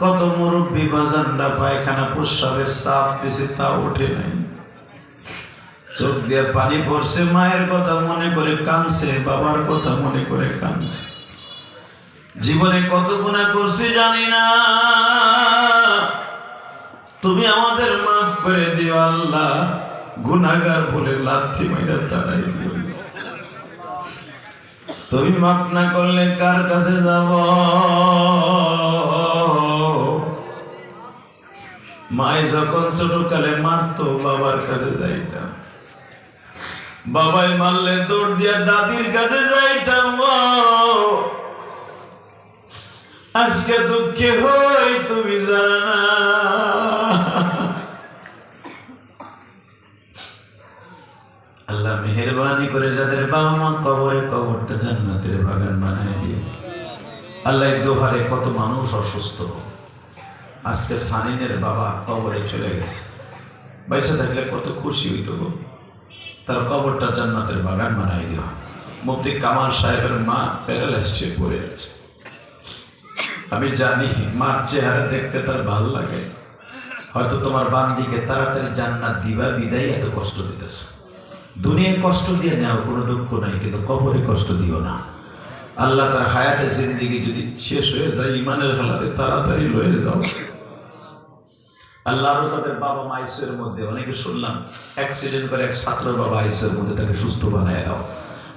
কত মুরব্বী বাজান্ডা পায়খানা প্রস্রাবের চাপ দিছে তা ওঠে নাই। চোখ দিয়ে পানি পড়ছে, মায়ের কথা মনে করে কানছে বাবার কথা মনে করে কানছে জীবনে কত গুণা করছি জানি না। তুমি আমাদের মাফ করে দিও আল্লাহ গুনাগার বলে লাথি মাইরা তারাই তুমি মাফ না করলে কার কাছে যাব? মায় যখন ছোটকালে মারতো, বাবার কাছে যাইতাম। বাবাই মারলে দৌড় দিয়া দাদির কাছে যাইতাম আজকে দুঃখে হই, তুমি জানা না। আল্লাহ মেহরবানি করে যাদের বাবা মা কবরে কবরটা জান্নাতের বাগান বানায় দিয়ে, আল্লাহ দোহারে কত মানুষ অসুস্থ। আজকে সানিনের বাবা কবরে চলে গেছে। বাইসে থাকলে কত খুশি হইতো। তার কবরটা জান্নাতের বাগান বানাই দিও। মুফতি কামাল সাহেবের মা প্যারালাইসড হয়ে পড়ে আছে। আমি জানি মার চেহারা দেখতে তার ভালো লাগে। হয়তো তোমার বান্দিকে তাড়াতাড়ি জান্নাত দিবা, বিদায় এত কষ্ট দিতেছে। দুনিয়ায় কষ্ট দিয়ে নেওয়ার কোনো দুঃখ নাই, কিন্তু কবরে কষ্ট দিও না। আল্লাহ তার হায়াতে জিন্দিগি যদি শেষ হয়ে যায় ইমানের হালাতে তাড়াতাড়ি লয়ে যাও। আল্লাহ সাথে বাবা মা আইসের মধ্যে, অনেকে শুনলাম অ্যাক্সিডেন্ট করে এক ছাত্র বাবা আইসের মধ্যে তাকে সুস্থ বানায় দাও।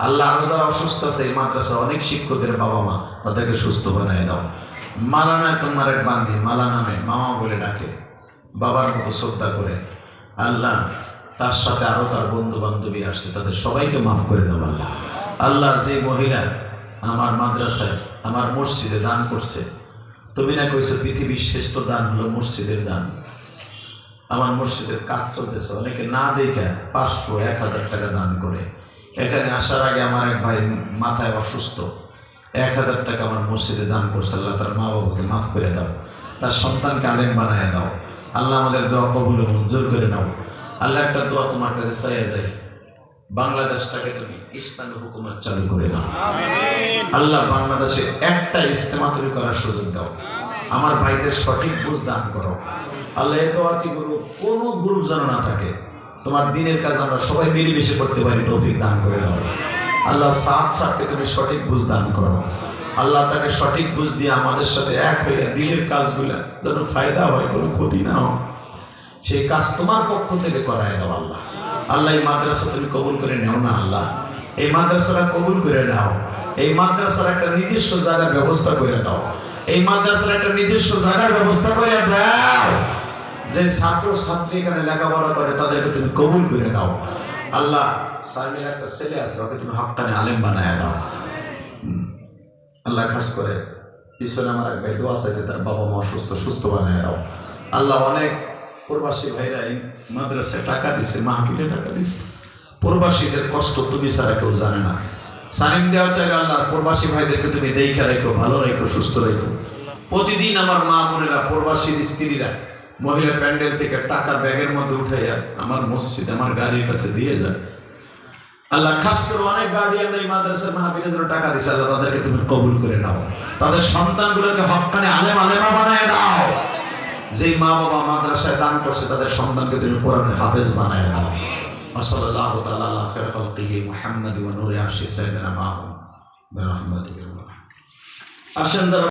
আল্লাহ যারা অসুস্থ আছে এই মাদ্রাসা, অনেক শিক্ষকের বাবা মা তাদেরকে সুস্থ বানায় দাও। মালানায় তোমার এক বান্ধি মালা নামে মামা বলে ডাকে। বাবার মতো শ্রদ্ধা করে, আল্লাহ, তার সাথে আরও তার বন্ধু বান্ধবী আসছে, তাদের সবাইকে মাফ করে দাও আল্লাহ। আল্লাহ, যে মহিলা আমার মাদ্রাসায়, আমার মসজিদে দান করছে, তুমি না কইছো পৃথিবীর শ্রেষ্ঠ দান হলো মসজিদের দান। আমার মসজিদের কাজ চলতেছে। অনেকে না দেখে পাঁচশো এক হাজার টাকা দান করে। এখানে আসার আগে আমার এক ভাই মাথায় অসুস্থ। এক হাজার টাকা আমার মসজিদে দান করছে আল্লাহ তার মা বাবাকে মাফ করে দাও। তার সন্তানকে আলেম বানায় দাও। আল্লাহ আমাদের দোয়া কবুল মঞ্জুর করে নাও। আল্লাহ একটা দোয়া তোমার কাছে চাইয়া যায় বাংলাদেশটাকে তুমি ইসলামী হুকুমত চালু করে দাও। আল্লাহ বাংলাদেশে একটা ইস্তেমা তুমি করার সুযোগ দাও। আমার ভাইদের সঠিক বুঝ দান করো। আল্লাহ আতি গুরু কোনো গ্রুপ যেন না থাকে। তোমার দিনের কাজ আমরা সবাই মিলেমিশে করতে পারি, তৌফিক দান করে দাও। আল্লাহ সাত সাতকে তুমি সঠিক বুঝ দান করো। আল্লাহ তাকে সঠিক বুঝ দিয়ে আমাদের সাথে এক হয়ে দিনের কাজগুলা যেন ফায়দা হয়, কোনো ক্ষতি না হয় সেই কাজ তোমার পক্ষ থেকে করায় দাও আল্লাহ। আল্লাহ, এই মাদ্রাসা তুমি কবুল করে নেও না আল্লাহ। এই মাদ্রাসাটা কবুল করে নাও। এই মাদ্রাসার একটা নিজস্ব জায়গার ব্যবস্থা করে দাও। এই মাদ্রাসার একটা নিজস্ব জায়গার ব্যবস্থা করে দাও। যে ছাত্র ছাত্রী এখানে লেখাপড়া করে, তাদেরকে তুমি কবুল করে নাও। আল্লাহ সাইমের একটা ছেলে আছে, ওকে তুমি হাক্কানে আলেম বানায় দাও। আল্লাহ খাস করে, পিছনে আমার এক ভাই দোয়া চাইছে, তার বাবা মা অসুস্থ সুস্থ বানায় দাও। আল্লাহ অনেক প্রবাসী ভাইরা এই মাদ্রাসায় টাকা দিছে, মাহফিলে টাকা দিছে। প্রবাসীদের কষ্ট তুমি ছাড়া কেউ জানে না। সানিম দেওয়া চাইলে, আল্লাহ, প্রবাসী ভাইদেরকে তুমি দেখে রেখো, ভালো রেখো, সুস্থ রেখো। প্রতিদিন আমার মা বোনেরা প্রবাসীর স্ত্রীরা মহিলা প্যান্ডেল থেকে টাকা ব্যাগের মধ্যে উঠাইয়া আমার মসজিদ আমার গাড়ির কাছে দিয়ে যায় আল্লাহ খাস করে অনেক গার্ডিয়ান এই মাদ্রাসার মাহফিলের জন্য টাকা দিছে আল্লাহ তাদেরকে তুমি কবুল করে নাও তাদের সন্তানগুলোকে হকানে আলেম আলেমা বানায় দাও যেই মা বাবা মাদ্রাসায় দান করছে তাদের সন্তানকে তুমি কোরআনের হাফেজ বানায় দাও وصلى الله تعالى على خير خلقه محمد ونور عرشه سيدنا معهم برحمته الله আসেন